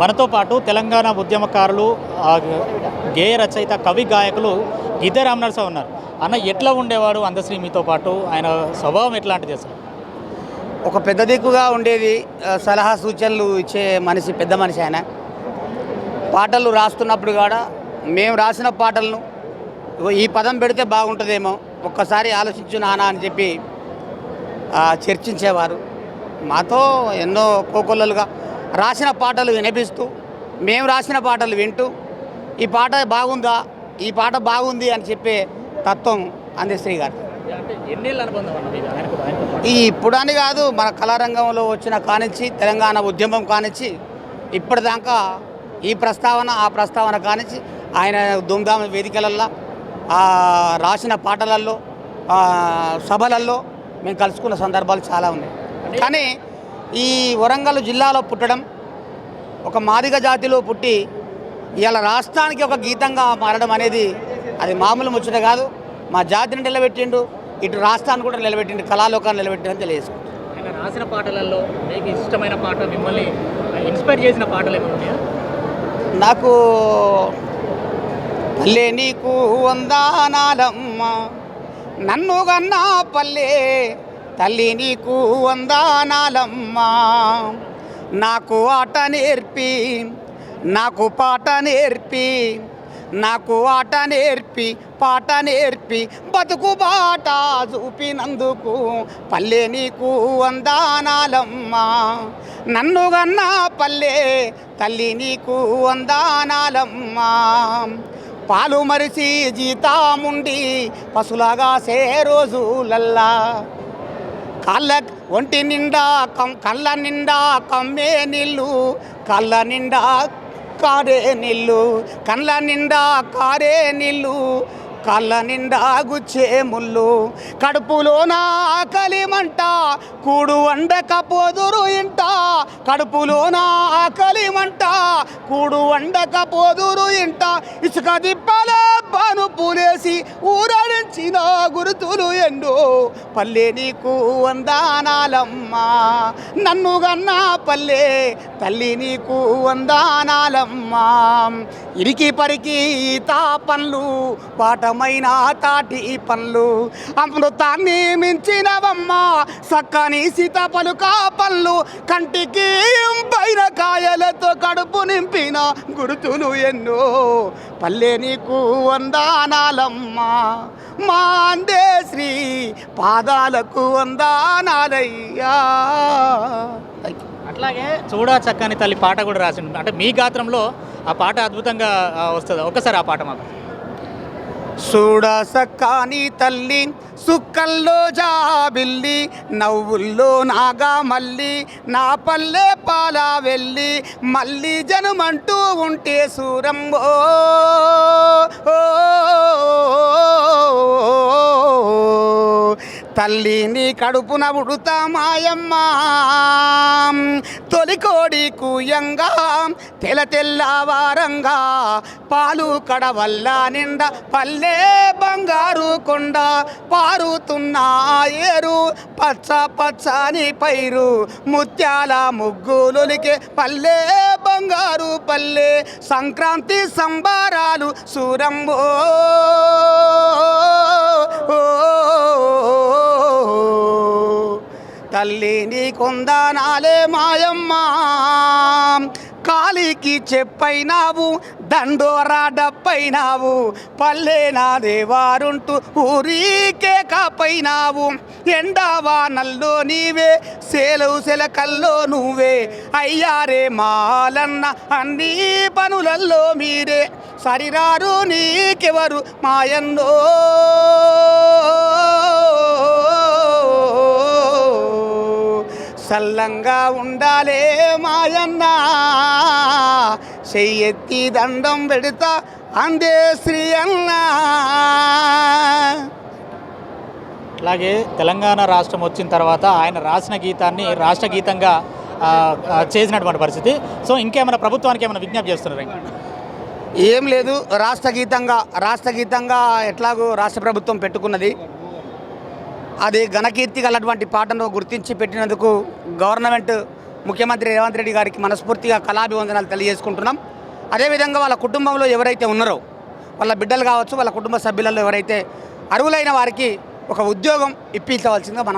మనతో పాటు తెలంగాణ ఉద్యమకారులు గేయ రచయిత కవి గాయకులు గిద్దె రామనరస ఉన్నారు. అన్న ఎట్లా ఉండేవాడు అందశ్రీ మీతో పాటు? ఆయన స్వభావం ఎట్లాంటిది అసలు? ఒక పెద్ద దిక్కుగా ఉండేది సలహా సూచనలు ఇచ్చే మనిషి పెద్ద మనిషి ఆయన. పాటలు రాస్తున్నప్పుడు కూడా మేము రాసిన పాటలను ఈ పదం పెడితే బాగుంటుందేమో ఒక్కసారి ఆలోచించు నానా అని చెప్పి చర్చించేవారు. మాతో ఎన్నో కోకొల్లలుగా రాసిన పాటలు వినిపిస్తూ మేము రాసిన పాటలు వింటూ ఈ పాట బాగుందా ఈ పాట బాగుంది అని చెప్పే తత్వం అందశ్రీ గారు. ఈ ఇప్పుడని కాదు మన కళారంగంలో వచ్చిన కానించి తెలంగాణ ఉద్యమం కానించి ఇప్పటిదాకా ఈ ప్రస్తావన ఆ ప్రస్తావన కానించి ఆయన దుమ్దామ వేదికలల్లో ఆ రాసిన పాటలల్లో సభలల్లో మేము కలుసుకున్న సందర్భాలు చాలా ఉన్నాయి. కానీ ఈ వరంగల్ జిల్లాలో పుట్టడం ఒక మాదిగ జాతిలో పుట్టి ఇలా రాష్ట్రానికి ఒక గీతంగా మారడం అనేది అది మామూలు ముచ్చట కాదు. మా జాతిని నిలబెట్టిండు ఇటు రాష్ట్రాన్ని కూడా నిలబెట్టిండు కళాలోకాన్ని నిలబెట్టిండని తెలియజేసుకుంటాం ఆయన రాసిన పాటలలో మీకు ఇష్టమైన పాట మిమ్మల్ని ఇన్స్పైర్ చేసిన పాటలు ఏమైనా ఉన్నాయా? నాకు పల్లె నీకు వందానాలమ్మ నన్ను గన్నా పల్లె తల్లి నీకు వందానాలమ్మా. నాకు ఆట నేర్పి నాకు పాట నేర్పి నాకు ఆట నేర్పి పాట నేర్పి బతుకు బాట చూపినందుకు పల్లె నీకు వందానాలమ్మా. నన్ను గన్నా పల్లె తల్లి నీకు వందానాలమ్మా. పాలు మరిచి జీతాముండి పశులాగా సే రోజులల్లా కళ్ళ ఒంటి నిండా కం కళ్ళ నిండా కమ్మే నీళ్ళు కళ్ళ నిండా కారే నీళ్ళు కళ్ళ నిండా కారే నీళ్ళు కళ్ళ నిండా గుచ్చే ముళ్ళు కడుపులోన ఆకలి మంట కూడు వండకపోదురు ఇంట. కడుపులోన ఆకలి మంట కూడు వండకపోదురు ఇంట. ఇసుక దిప్పల పాను పూలేసి ఊరడించిన గురుతులు ఎండు. పల్లె నీకు వందానాలమ్మా. నన్ను గన్నా పల్లె తల్లి నీకు వందానాలమ్మా. ఇరికి పరికి తా పనులు పాఠమైన తాటి పండ్లు. అమృతాన్ని మించినవమ్మా సక్కని సీత పలుకా పనులు కంటికి పైన కాయలతో కడుపు నింపిన గుర్తులు ఎన్నో పల్లె నీకు వందానాలమ్మా. మా అందే శ్రీ పాదాలకు వందానాలయ్యా. అట్లాగే చూడా చక్కని తల్లి పాట కూడా రాసి అంటే మీ గాత్రంలో ఆ పాట అద్భుతంగా వస్తుంది. ఒకసారి ఆ పాట మాకు. చూడసక్కాని తల్లి సుక్కల్లో జాబిల్లి నవ్వుల్లో నాగా మళ్ళీ నా పల్లె పాలా వెళ్ళి మళ్ళీ జనమంటూ ఉంటే సూరంబో తల్లిని కడుపున ఉడుతా మాయమ్మ తొలి కోడి కూయంగా తెల తెల్లవారంగా పాలు కడవల్ల నిండా పల్లె బంగారు కొండ పారుతున్న ఏరు పచ్చ పచ్చని పైరు ముత్యాల ముగ్గులొలికే పల్లె బంగారు పల్లె సంక్రాంతి సంబారాలు సూరంబో తల్లి నీ కొందనాలే మాయమ్మ. కాలికి చెప్పైనావు దండోరా డప్పైనావు పల్లె నా దేవారుంటూ ఊరికే కాపైనావు. ఎండావా నల్లో నీవే సేలవు సెలకల్లో నువ్వే. అయ్యారే మాలన్న అన్ని పనులల్లో మీరే. సరిరారు నీకెవరు మాయన్నో సల్లంగా ఉండాలే మాయన్న. చెయ్యెత్తి దండం పెడతా అందే శ్రీ అన్న. అలాగే తెలంగాణ రాష్ట్రం వచ్చిన తర్వాత ఆయన రాసిన గీతాన్ని రాష్ట్ర గీతంగా చేసినటువంటి పరిస్థితి. సో ఇంకేమైనా ప్రభుత్వానికి ఏమైనా విజ్ఞప్తి చేస్తున్నారు? ఏం లేదు రాష్ట్ర గీతంగా రాష్ట్ర గీతంగా ఎట్లాగో రాష్ట్ర ప్రభుత్వం పెట్టుకున్నది. అది ఘనకీర్తి గలటువంటి పాటను గుర్తించి పెట్టినందుకు గవర్నమెంట్ ముఖ్యమంత్రి రేవంత్ రెడ్డి గారికి మనస్ఫూర్తిగా కళాభివందనాలు తెలియజేసుకుంటున్నాం. అదేవిధంగా వాళ్ళ కుటుంబంలో ఎవరైతే ఉన్నారో వాళ్ళ బిడ్డలు కావచ్చు వాళ్ళ కుటుంబ సభ్యులలో ఎవరైతే అర్హులైన వారికి ఒక ఉద్యోగం ఇప్పించవలసిందిగా మనం